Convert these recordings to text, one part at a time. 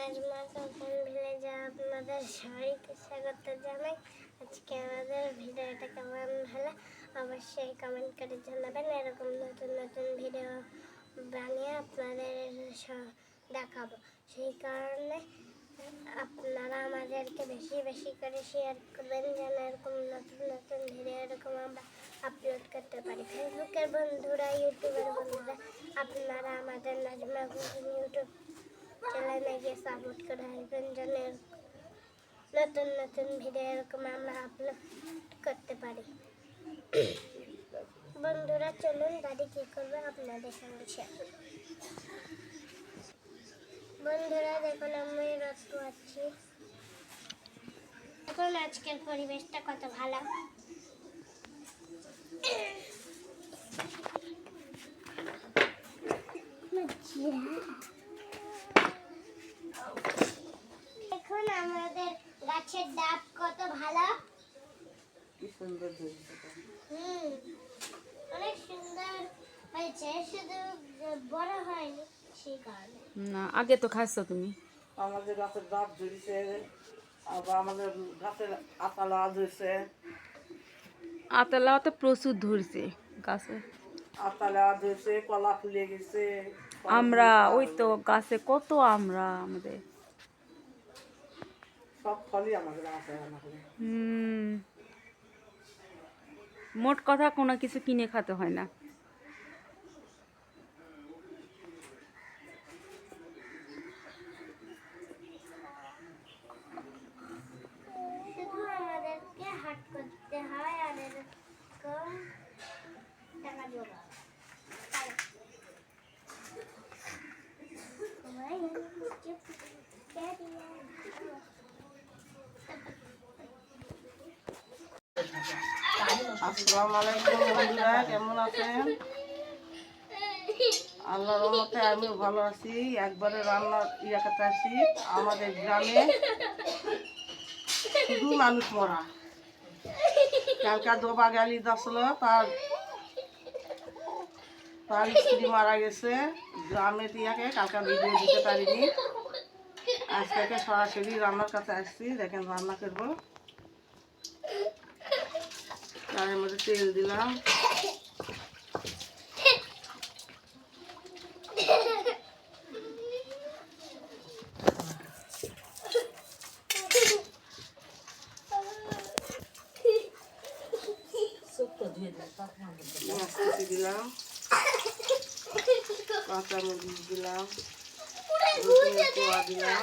নাজমা কাকান ভিলেজে আপনাদের সবাইকে স্বাগত জানাই। আজকে আমাদের ভিডিওটা কেমন হলো অবশ্যই কমেন্ট করে জানাবেন। এরকম নতুন নতুন ভিডিও বানিয়ে আপনাদের দেখাবো। সেই কারণে আপনারা আমাদেরকে বেশি বেশি করে শেয়ার করবেন যেন এরকম নতুন নতুন ভিডিও এরকম আমরা আপলোড করতে পারি। ফেসবুকের বন্ধুরা, ইউটিউবের বন্ধুরা, আপনারা আমাদের নাজমা ইউটিউব চ্যানেলে গিয়ে সাপোর্ট করে আসবেন নতুন নতুন ভিডিও এরকম আমরা আপলোড করতে পারি। বন্ধুরা, চলুন, দাদি কী করবে আপনাদের সঙ্গে শেয়ার বন্ধুরা, দেখুন, আমি রথ পাচ্ছি এখন আজকের পরিবেশটা কত ভালো। দেখুন আমাদের গাছের ডাব কত ভালো? কি সুন্দর হুম অনেক সুন্দর হয়েছে শুধু বড় হয়নি সেই কারণে। না আগে তো খাইছো তুমি। আমাদের গাছের ডাব ধরেছে আবার আমাদের গাছের আতালা ধরেছে আতলাও তো প্রচুর ধরছে গাছে। আতালা ধরেছে কলা ফুলে গেছে। আমরা ওই তো গাছে কত আমরা আমাদের। সব ফলই আমাদের আছে হুম। মোট কথা কোনো কিছু কিনে খেতে হয় না। শুধু আমাদেরকে হাট করতে হয় আর এরকম টাকা জোগাড় আসসালামু আলাইকুম বন্ধুরা, কেমন আছেন? আল্লাহর রহমতে আমি ভালো আছি। একবারে রান্নার ইয়াকাতে আসি আমাদের গ্রামে শুধু মানুষ মরা। কালকা দোবা গেলি দশল তার তার স্ত্রী মারা গেছে। গ্রামে টিয়াকে কালকা ভিডিও দিতে পারিনি। আজ থেকে সরাসরি রান্নার কাছে আসছি, দেখেন রান্না করব। তার মধ্যে তেল দিলাম। দিলাম কাঁচা মরিচ দিলাম। দিলাম।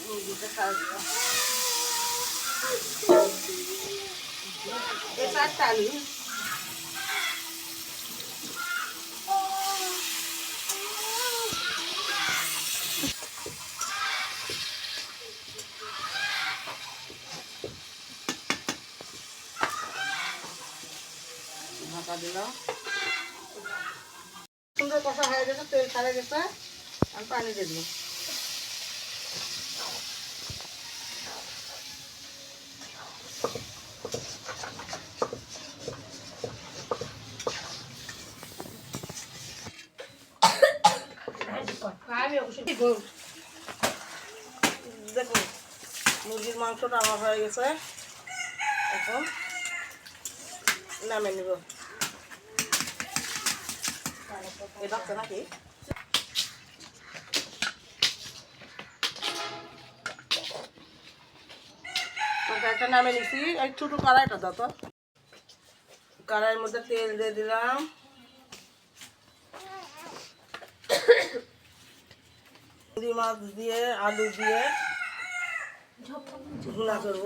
মুরগিটা সাজবো এই চারটা আলু। ঢাকা দিলাম সুন্দর কষা হয়ে গেছে তেল ছাড়ে গেছে আমি পানি দিয়ে দিলাম দেখুন মুরগির মাংসটা আমার হয়ে গেছে। এখন নামে নিব। এই বাচ্চা তরকারিটা নামে নিছি এই ছোটো কড়াইটা দাও তো। কড়াইয়ের মধ্যে তেল দিয়ে দিলাম। চিংড়ি মাছ দিয়ে আলু দিয়ে। ভুনা করব।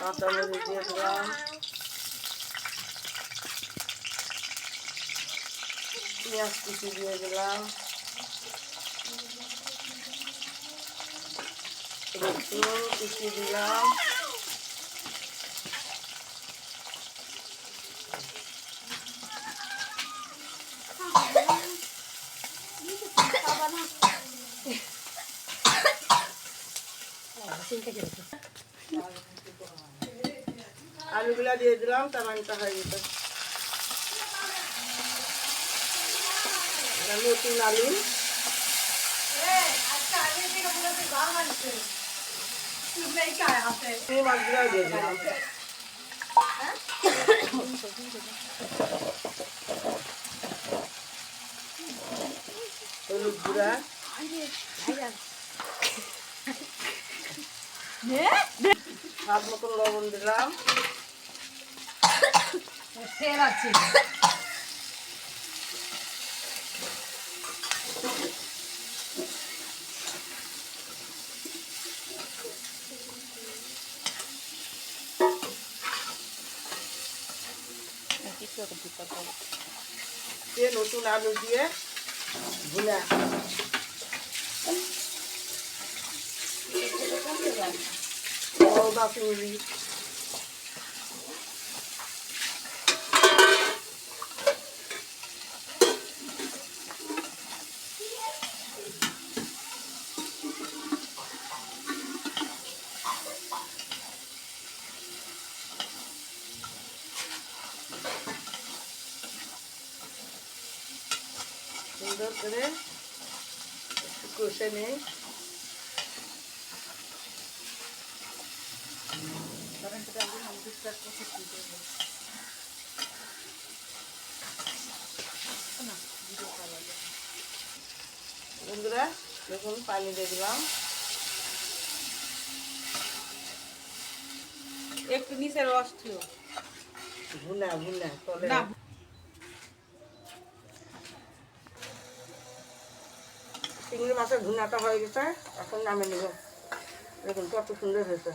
কাঁচামরিচ দিয়ে দিলাম। পেঁয়াজ কুচি দিয়ে দিলাম রসুন কুচি দিলাম আলুগুলা দিয়ে দিলাম টামাইটা হয়ে গেছে নতুন আলু। মাছগুলো দিয়ে দিলাম হলুদ গুঁড়া। স্বাদ মতন লবণ দিলাম। দিয়ে নতুন আলু দিয়ে ভুনা। করবা করে একটু কষে নিই। বন্ধুরা দেখুন পানি দিয়ে দিলাম। একটু নিচে রস ছিল ভুনা ভুনা তলে না। চিংড়ি মাছের ভুনাটা হয়ে গেছে এখন নামে নেব। দেখুন কত সুন্দর হয়েছে।